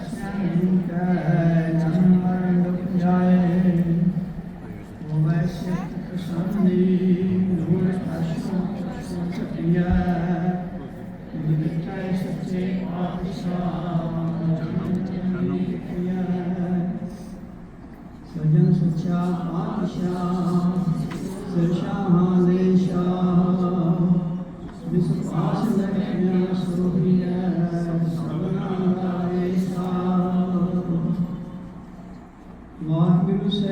ਤਪਸਿਆ ਕੈ ਜਨਮ ਪਾਤਸ਼ਾਹ ਜਨਮ ਜਨਮ ਸਰਸ਼ਾਹਾਂ ਦੇ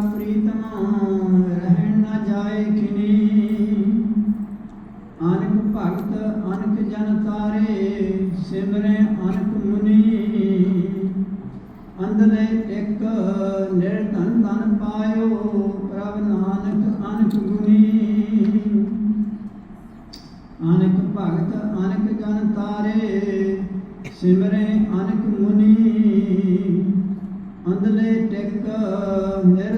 ਪ੍ਰੀਤਮਾ ਰਹਿਣ ਨਾ ਜਾਏ ਖਿਨੀ ਅਨਕ ਭਗਤ, ਅਨਕ ਜਨ ਤਾਰੇ, ਸਿਮਰੇ ਅਨਕ ਮੁਨੀ। ਅੰਦਲੇ ਇੱਕ ਨਿਰਧਨ ਧਨ ਪਾਇਓ, ਪ੍ਰਭ ਨਾਨਕ ਅਨਕ ਗੁਣੀ ਅਨਕ ਭਗਤ, ਅਨਕ ਜਨ ਤਾਰੇ, ਸਿਮਰੇ ਅਨਕ ਮੁਨੀ। ਅੰਦਲੇ ਟਿਕ ਨਿਰ